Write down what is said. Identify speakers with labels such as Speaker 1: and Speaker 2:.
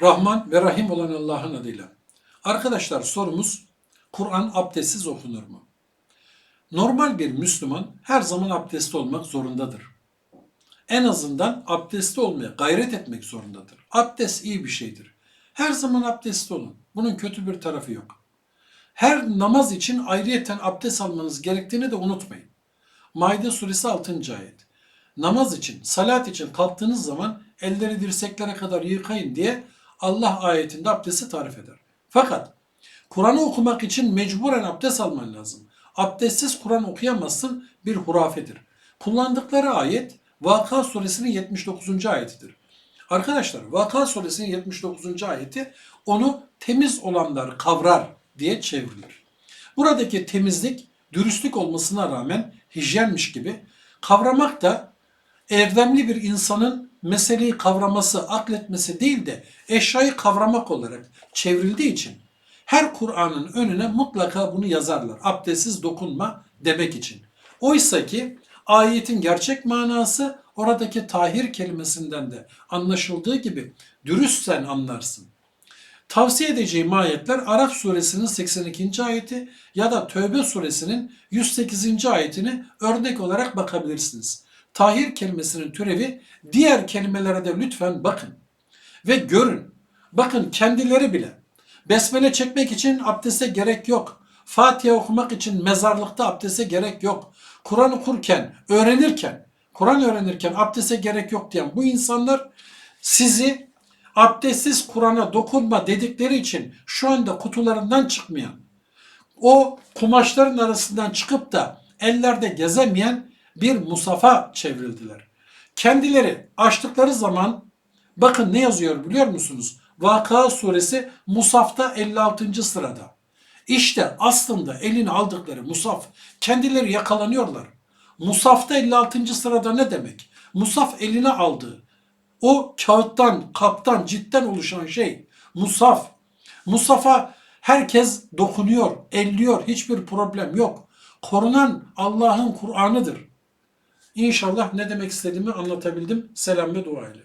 Speaker 1: Rahman ve Rahim olan Allah'ın adıyla. Arkadaşlar sorumuz Kur'an abdestsiz okunur mu? Normal bir Müslüman her zaman abdestli olmak zorundadır. En azından abdestli olmaya gayret etmek zorundadır. Abdest iyi bir şeydir. Her zaman abdestli olun. Bunun kötü bir tarafı yok. Her namaz için ayrıyeten abdest almanız gerektiğini de unutmayın. Maide suresi 6. ayet. Namaz için, salat için kalktığınız zaman elleri dirseklere kadar yıkayın diye Allah ayetinde abdesti tarif eder. Fakat Kur'an'ı okumak için mecburen abdest alman lazım. Abdestsiz Kur'an okuyamazsın bir hurafedir. Kullandıkları ayet Vaka suresinin 79. ayetidir. Arkadaşlar Vaka suresinin 79. ayeti onu temiz olanlar kavrar diye çevrilir. Buradaki temizlik dürüstlük olmasına rağmen hijyenmiş gibi kavramak da erdemli bir insanın meseleyi kavraması, akletmesi değil de eşyayı kavramak olarak çevrildiği için her Kur'an'ın önüne mutlaka bunu yazarlar. Abdestsiz dokunma demek için. Oysa ki ayetin gerçek manası oradaki tahir kelimesinden de anlaşıldığı gibi dürüstsen anlarsın. Tavsiye edeceğim ayetler Araf suresinin 82. ayeti ya da Tövbe suresinin 108. ayetini örnek olarak bakabilirsiniz. Tahir kelimesinin türevi diğer kelimelere de lütfen bakın ve görün. Bakın kendileri bile besmele çekmek için abdeste gerek yok. Fatiha okumak için mezarlıkta abdeste gerek yok. Kur'an okurken, öğrenirken, Kur'an öğrenirken abdeste gerek yok diyen bu insanlar sizi abdestsiz Kur'an'a dokunma dedikleri için şu anda kutularından çıkmayan, o kumaşların arasından çıkıp da ellerde gezemeyen bir musafa çevrildiler. Kendileri açtıkları zaman bakın ne yazıyor biliyor musunuz? Vaka suresi Musaf'ta 56. sırada. İşte aslında eline aldıkları Musaf kendileri yakalanıyorlar. Musaf'ta 56. sırada ne demek? Musaf eline aldığı o kağıttan, kaptan, cidden oluşan şey Musaf. Musaf'a herkes dokunuyor, elliyor, hiçbir problem yok. Korunan Allah'ın Kur'an'ıdır. İnşallah ne demek istediğimi anlatabildim. Selam ve dua ile.